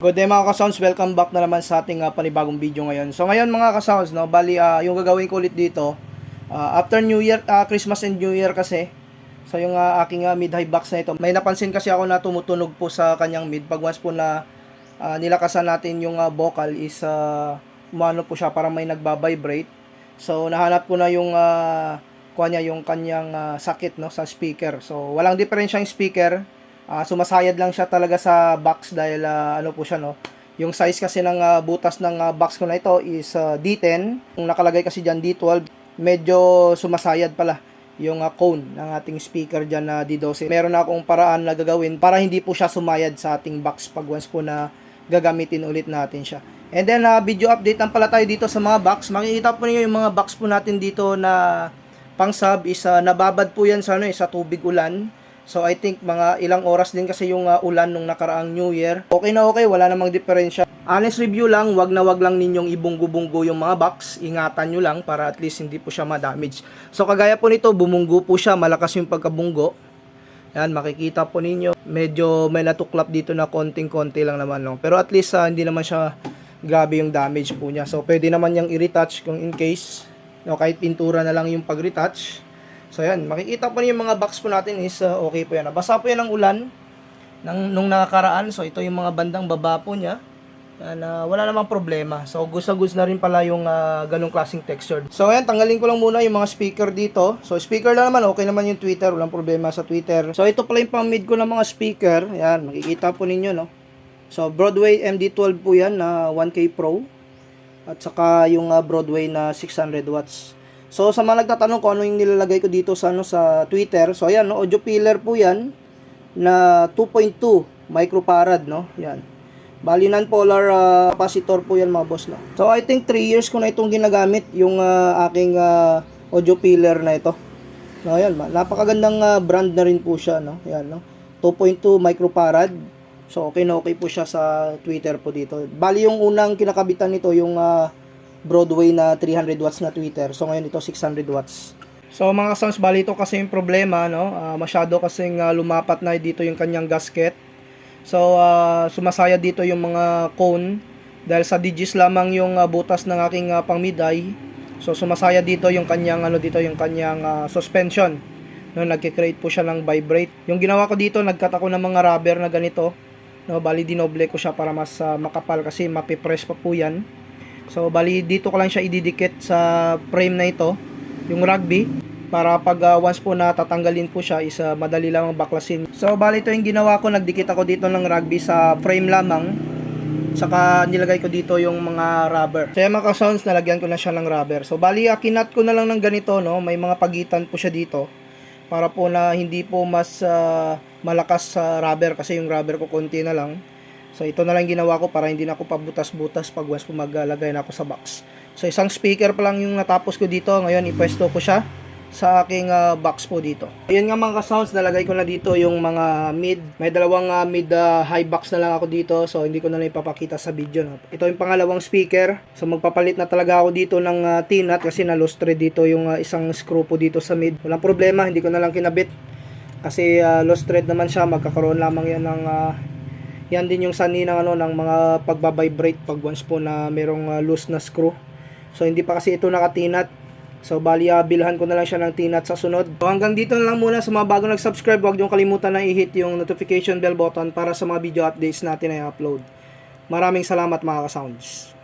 Good day mga ka-sounds, welcome back na naman sa ating ah, panibagong video ngayon. So ngayon mga ka-sounds, no, bali ah, yung gagawin ko ulit dito, ah, after New Year, ah, Christmas and New Year kasi, so yung ah, aking ah, mid-high box na ito, may napansin kasi ako na tumutunog po sa kanyang mid, pag once po na ah, nilakasan natin yung ah, vocal is, uh, umano po siya para may nagbabibrate. So nahanap ko na yung, uh, niya, yung kanyang ah, sakit no, sa speaker. So walang diferensya yung speaker, Ah, sumasayad lang siya talaga sa box dahil ah, ano po siya no. Yung size kasi ng ah, butas ng ah, box ko na ito is ah, D10. Kung nakalagay kasi diyan D12, medyo sumasayad pala yung ah, cone ng ating speaker diyan na D12. Meron na akong paraan na gagawin para hindi po siya sumayad sa ating box pag once po na gagamitin ulit natin siya. And then ah, video update lang pala tayo dito sa mga box. Makikita po niyo yung mga box po natin dito na pang sub is ah, nababad po yan sa ano eh, sa tubig ulan. So I think mga ilang oras din kasi yung uh, ulan nung nakaraang New Year. Okay na okay, wala namang diferensya. Honest review lang, wag na wag lang ninyong ibunggo-bunggo yung mga box. Ingatan nyo lang para at least hindi po siya ma-damage. So kagaya po nito, bumunggo po siya, malakas yung pagkabunggo. Yan, makikita po ninyo. Medyo may natuklap dito na konting-konti lang naman. No? Pero at least uh, hindi naman siya grabe yung damage po niya. So pwede naman yung i-retouch kung in case. No, kahit pintura na lang yung pag-retouch. So yan, makikita po niyo yung mga box po natin is uh, okay po yan. Basa po yan ng ulan ng, nung nakakaraan. So ito yung mga bandang baba po niya. Yan, uh, wala namang problema. So gusto-gusto na rin pala yung uh, ganong klaseng texture. So ayan, tanggalin ko lang muna yung mga speaker dito. So speaker lang naman, okay naman yung Twitter. Walang problema sa Twitter. So ito pala yung pang mid ko ng mga speaker. Yan, makikita po ninyo no. So Broadway MD12 po yan na 1K Pro. At saka yung uh, Broadway na 600 watts. So sa mga nagtatanong kung ano yung nilalagay ko dito sa ano sa Twitter, so ayan no, audio filler po 'yan na 2.2 microfarad no. Yan. Bali non-polar uh, capacitor po 'yan mga boss no. So I think 3 years ko na itong ginagamit yung uh, aking uh, audio filler na ito. No, yan, napakagandang uh, brand na rin po siya no. Yan no. 2.2 microfarad. So okay na okay po siya sa Twitter po dito. Bali yung unang kinakabitan nito yung uh, Broadway na 300 watts na tweeter. So ngayon ito 600 watts. So mga sounds bali ito kasi yung problema no, uh, masyado kasing uh, lumapat na dito yung kanyang gasket. So uh, sumasaya dito yung mga cone dahil sa digis lamang yung uh, butas ng aking uh, pangmiday. So sumasaya dito yung kanyang ano dito yung kanyang uh, suspension. No, nagke-create po siya ng vibrate. Yung ginawa ko dito, nagkat ako ng mga rubber na ganito. No, bali dinoble ko siya para mas uh, makapal kasi mapipress pa po yan. So, bali dito ko lang siya ididikit sa frame na ito, yung rugby, para pag uh, once po na tatanggalin po siya is uh, madali lang baklasin. So, bali ito yung ginawa ko, nagdikit ako dito ng rugby sa frame lamang, saka nilagay ko dito yung mga rubber. So, yung mga sounds, nalagyan ko na siya ng rubber. So, bali, uh, kinat ko na lang ng ganito, no? may mga pagitan po siya dito, para po na hindi po mas uh, malakas sa rubber, kasi yung rubber ko konti na lang. So ito na lang ginawa ko para hindi na ako pabutas-butas pag once po maglalagay na ako sa box. So isang speaker pa lang yung natapos ko dito. Ngayon ipwesto ko siya sa aking uh, box po dito. Ayun nga mga ka-sounds, nalagay ko na dito yung mga mid. May dalawang uh, mid uh, high box na lang ako dito. So hindi ko na lang ipapakita sa video. No? Ito yung pangalawang speaker. So magpapalit na talaga ako dito ng uh, T-nut kasi na-lost thread dito yung uh, isang screw po dito sa mid. Walang problema, hindi ko na lang kinabit. Kasi uh, lost thread naman siya. Magkakaroon lamang yan ng uh, yan din yung sani ng ano ng mga pagba-vibrate pag once po na merong uh, loose na screw. So hindi pa kasi ito nakatinat. So bali uh, bilhan ko na lang siya ng tinat sa sunod. So hanggang dito na lang muna sa mga bago nag-subscribe, huwag niyo kalimutan na i-hit yung notification bell button para sa mga video updates natin na i-upload. Maraming salamat mga ka-sounds.